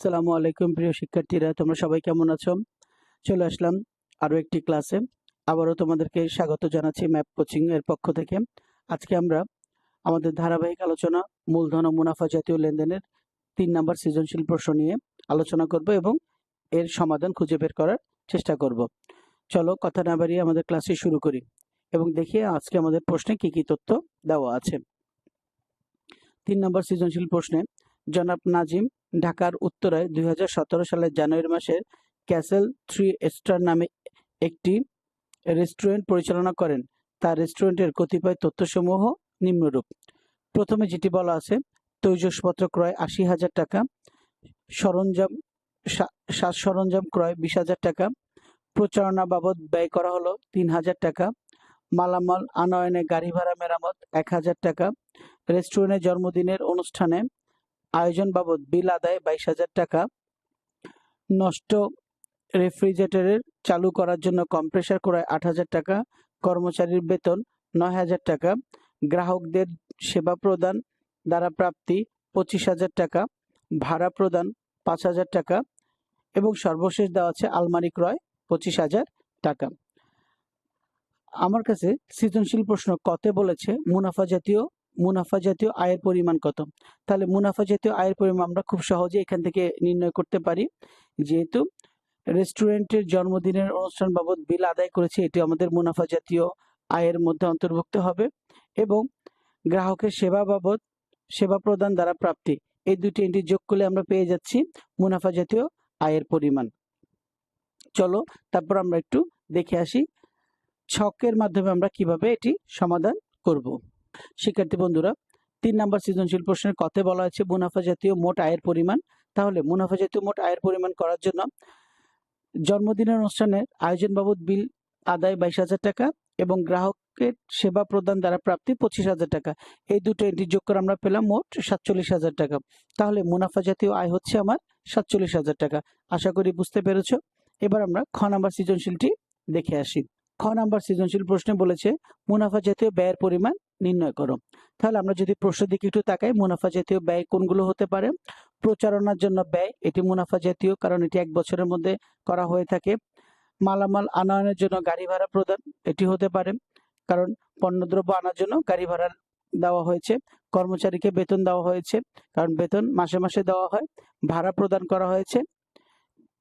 সালামু আলাইকুম প্রিয় শিক্ষার্থীরা, তোমরা সবাই কেমন আছো? চলে আসলাম আরও একটি ক্লাসে। আবারও তোমাদেরকে স্বাগত জানাচ্ছি ম্যাপ কোচিং এর পক্ষ থেকে। আজকে আমরা আমাদের ধারাবাহিক আলোচনা, মূলধন ও মুনাফা জাতীয় লেনদেনের তিন নম্বর সৃজনশীল প্রশ্ন নিয়ে আলোচনা করব এবং এর সমাধান খুঁজে বের করার চেষ্টা করব। চলো, কথা না বাড়িয়ে আমাদের ক্লাসে শুরু করি। এবং দেখি আজকে আমাদের প্রশ্নে কি কি তথ্য দেওয়া আছে। তিন নম্বর সৃজনশীল প্রশ্নে, জনাব নাজিম ঢাকার উত্তরায় দু হাজার সতেরো সালের জানুয়ারি মাসে ক্যাসেল থ্রি স্টার নামে একটি রেস্টুরেন্ট পরিচালনা করেন। তার রেস্টুরেন্টের কতিপয় তথ্যসমূহ নিম্নরূপ। প্রথমে যেটি বলা আছে, তৈজসপত্র ক্রয় আশি হাজার টাকা, সরঞ্জাম সাজ সরঞ্জাম ক্রয় বিশ হাজার টাকা, প্রচারণা বাবদ ব্যয় করা হলো তিন হাজার টাকা মালামাল আনয়নে গাড়ি ভাড়া মেরামত এক হাজার টাকা। রেস্টুরেন্টের জন্মদিনের অনুষ্ঠানে আয়োজন বাবদ বিল আদায় বাইশ হাজার টাকা। নষ্ট রেফ্রিজারেটরের চালু করার জন্য কম্প্রেসার ক্রয় আট হাজার টাকা, কর্মচারীর বেতন নয় হাজার টাকা। গ্রাহকদের সেবা প্রদান দ্বারা প্রাপ্তি পঁচিশ হাজার টাকা, ভাড়া প্রদান পাঁচ হাজার টাকা এবং সর্বশেষ দেওয়া আছে আলমারি ক্রয় পঁচিশ হাজার টাকা। আমার কাছে সৃজনশীল প্রশ্ন, কতে বলেছে মুনাফা জাতীয় মুনাফা জাতীয় আয়ের পরিমাণ কত? তাহলে মুনাফা জাতীয় আয়ের পরিমাণ আমরা খুব সহজে এখান থেকে নির্ণয় করতে পারি। যেহেতু রেস্টুরেন্টের জন্মদিনের অনুষ্ঠান বাবদ বিল আদায় করেছে, এটি আমাদের মুনাফা জাতীয় আয়ের মধ্যে অন্তর্ভুক্ত হবে এবং গ্রাহকের সেবা বাবদ সেবা প্রদান দ্বারা প্রাপ্তি। এই দুটি এন্ট্রি যোগ করলে আমরা পেয়ে যাচ্ছি মুনাফা জাতীয় আয়ের পরিমাণ। চলো, তারপর আমরা একটু দেখে আসি ছকের মাধ্যমে আমরা কীভাবে এটি সমাধান করব? শিক্ষার্থী বন্ধুরা, তিন নম্বর সৃজনশীল প্রশ্নের কথা বলা আছে, মুনাফা জাতীয় মোট আয়ের পরিমাণ। তাহলে মুনাফা জাতীয় মোট আয়ের পরিমাণ করার জন্য জন্মদিনের অনুষ্ঠানের আয়োজন বাবদ বিল আদায় বাইশ হাজার টাকা এবং গ্রাহকের সেবা প্রদান দ্বারা প্রাপ্তি পঁচিশ হাজার টাকা। এই দুটো এন্ট্রি যোগ করে আমরা পেলাম মোট সাতচল্লিশ হাজার টাকা। তাহলে মুনাফা জাতীয় আয় হচ্ছে আমার সাতচল্লিশ হাজার টাকা। আশা করি বুঝতে পেরেছ। এবার আমরা খ নাম্বার সৃজনশীলটি দেখে আসি। খ নাম্বার সৃজনশীল প্রশ্নে বলেছে, মুনাফা জাতীয় ব্যয়ের পরিমাণ নির্ণয় করো। তাহলে আমরা যদি প্রশ্নের দিকে একটু তাকাই, মুনাফা জাতীয় ব্যয় কোনগুলো হতে পারে? প্রচারণার জন্য ব্যয়, এটি মুনাফা জাতীয়, কারণ এটি এক বছরের মধ্যে করা হয়ে থাকে। মালামাল আনয়নের জন্য গাড়ি ভাড়া প্রদান এটি হতে পারে। কারণ পণ্যদ্রব্য আনার জন্য গাড়ি ভাড়া দেওয়া হয়েছে, কর্মচারীকে বেতন দেওয়া হয়েছে, কারণ বেতন মাসে মাসে দেওয়া হয়, ভাড়া প্রদান করা হয়েছে।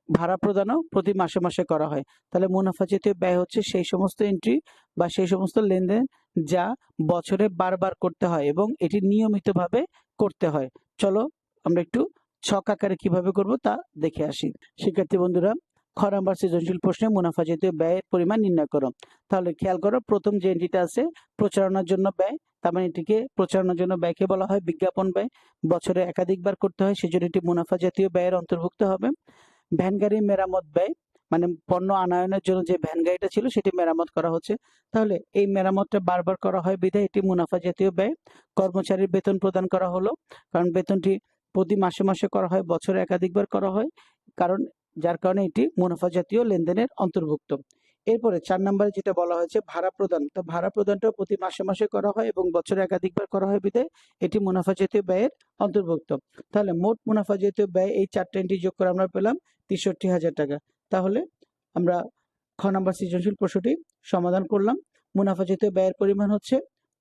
ভাড়া প্রদানও প্রতি মাসে মাসে করা হয়। তাহলে মুনাফা জাতীয় ব্যয় হচ্ছে সেই সমস্ত এন্ট্রি বা সেই সমস্ত লেনদেন যা বছরে বারবার করতে হয় এবং এটি নিয়মিতভাবে করতে হয়। চলো আমরা একটু ছক আকারে কীভাবে করব তা দেখে আসি। শিক্ষার্থী বন্ধুরা, খ সৃজনশীল প্রশ্নে মুনাফা জাতীয় ব্যয়ের পরিমাণ নির্ণয় করো। তাহলে খেয়াল করো, প্রথম যে এন্ট্রিটা আছে, প্রচারণার জন্য ব্যয়, তার মানে এটিকে প্রচারণার জন্য ব্যয়কে বলা হয় বিজ্ঞাপন ব্যয়। বছরে একাধিকবার করতে হয়, সেজন্য এটি মুনাফা জাতীয় ব্যয়ের অন্তর্ভুক্ত হবে। ভ্যান গাড়ি মেরামত ব্যয় মানে পণ্য আনায়নের জন্য যে ভ্যান গাড়িটা ছিল সেটি মেরামত করা হচ্ছে। তাহলে এই মেরামতটা বারবার করা হয় বিধায় এটি মুনাফা জাতীয় ব্যয়। কর্মচারীর বেতন প্রদান করা হলো, কারণ বেতনটি প্রতি মাসে মাসে করা হয়, বছরে একাধিকবার করা হয়, কারণ যার কারণে এটি মুনাফা জাতীয় লেনদেনের অন্তর্ভুক্ত। এরপরে চার নম্বরে যেটা বলা হয়েছে, ভাড়া প্রদান। তো ভাড়া প্রদানটাও প্রতি মাসে মাসে করা হয় এবং বছরে একাধিকবার করা হয় বিধায় এটি মুনাফা জাতীয় ব্যয়ের অন্তর্ভুক্ত। তাহলে মোট মুনাফা জাতীয় ব্যয় এই চারটে এন্ট্রি যোগ করে আমরা পেলাম তেষট্টি হাজার টাকা। তাহলে আমরা খ নম্বর সৃজনশীল প্রশ্নটি সমাধান করলাম। মুনাফা জাতীয় ব্যয়ের পরিমাণ হচ্ছে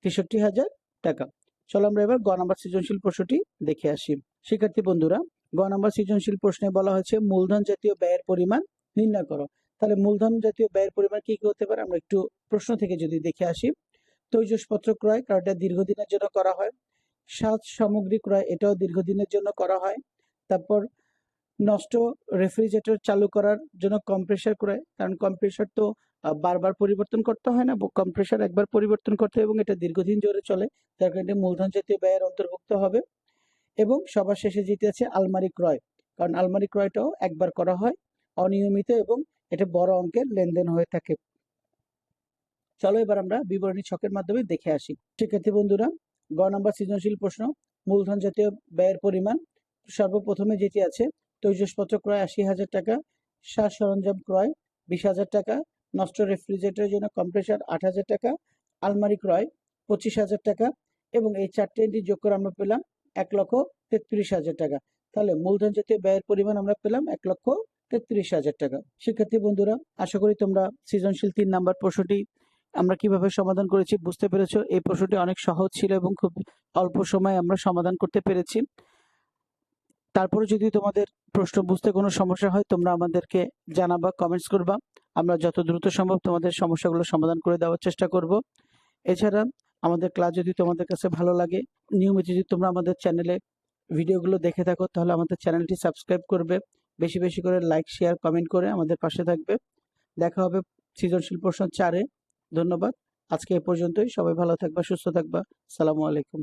তেষট্টি হাজার টাকা। চলো আমরা এবার গ নম্বর সৃজনশীল প্রশ্নটি দেখে আসি। শিক্ষার্থী বন্ধুরা, গ নম্বর সৃজনশীল প্রশ্নে বলা হয়েছে, মূলধন জাতীয় ব্যয়ের পরিমাণ নির্ণয় করো। তাহলে মূলধন জাতীয় ব্যয়ের পরিমাণ কি কি হতে পারে? আমরা একটু প্রশ্ন থেকে যদি দেখে আসি। তৈজসপত্র ক্রয় কারণ এটা দীর্ঘদিনের জন্য করা হয়। সাজ সামগ্রী ক্রয় এটাও দীর্ঘদিনের জন্য করা হয়। তারপর নষ্ট রেফ্রিজারেটর চালু করার জন্য কম্প্রেসার ক্রয়, কারণ কম্প্রেসার তো বারবার পরিবর্তন করতে হয় না কম্প্রেসার একবার পরিবর্তন করতে এবং এটা দীর্ঘদিন ধরে চলে। তার কারণে মূলধন জাতীয় ব্যয়ের অন্তর্ভুক্ত হবে। এবং সবার শেষে যেটি আছে, আলমারি ক্রয়, কারণ আলমারি ক্রয়টাও একবার করা হয় অনিয়মিত এবং এটা বড় অঙ্কের লেনদেন হয়ে থাকে। চলো এবার আমরা বিবরণী ছকের মাধ্যমে দেখে আসি। শিক্ষার্থী বন্ধুরা, গ নম্বর সৃজনশীল প্রশ্ন, মূলধন জাতীয় ব্যয়ের পরিমাণ। সর্বপ্রথমে যেটি আছে, তৈজসপত্র ক্রয় আশি হাজার টাকা সাজ সরঞ্জাম ক্রয় বিশ হাজার টাকা, নষ্ট রেফ্রিজারেটরের জন্য কম্প্রেসার আট হাজার টাকা, আলমারি ক্রয় পঁচিশ হাজার টাকা এবং এই চারটে এন্ট্রি যোগ করে আমরা পেলাম এক লক্ষ তেত্রিশ হাজার টাকা। তাহলে মূলধন জাতীয় ব্যয়ের পরিমাণ আমরা পেলাম এক লক্ষ তেত্রিশ হাজার টাকা। শিক্ষার্থী বন্ধুরা, আশা করি তোমরা সৃজনশীল তিন নাম্বার প্রশ্নটি আমরা কীভাবে সমাধান করেছি বুঝতে পেরেছ। এই প্রশ্নটি অনেক সহজ ছিল এবং খুব অল্প সময়ে আমরা সমাধান করতে পেরেছি। তারপরে যদি তোমাদের প্রশ্ন বুঝতে কোনো সমস্যা হয়, তোমরা আমাদেরকে জানাবা কমেন্টস করবা। আমরা যত দ্রুত সম্ভব তোমাদের সমস্যাগুলো সমাধান করে দেওয়ার চেষ্টা করব। এছাড়া আমাদের ক্লাস যদি তোমাদের কাছে ভালো লাগে, নিয়মিত যদি তোমরা আমাদের চ্যানেলে ভিডিওগুলো দেখে থাকো, তাহলে আমাদের চ্যানেলটি সাবস্ক্রাইব করবে। বেশি বেশি করে লাইক শেয়ার কমেন্ট করে আমাদের পাশে থাকবে। দেখা হবে সৃজনশীল প্রশ্ন চারে। ধন্যবাদ। আজকে এ পর্যন্তই। সবাই ভালো থাকবা, সুস্থ থাকবা। সালামু আলাইকুম।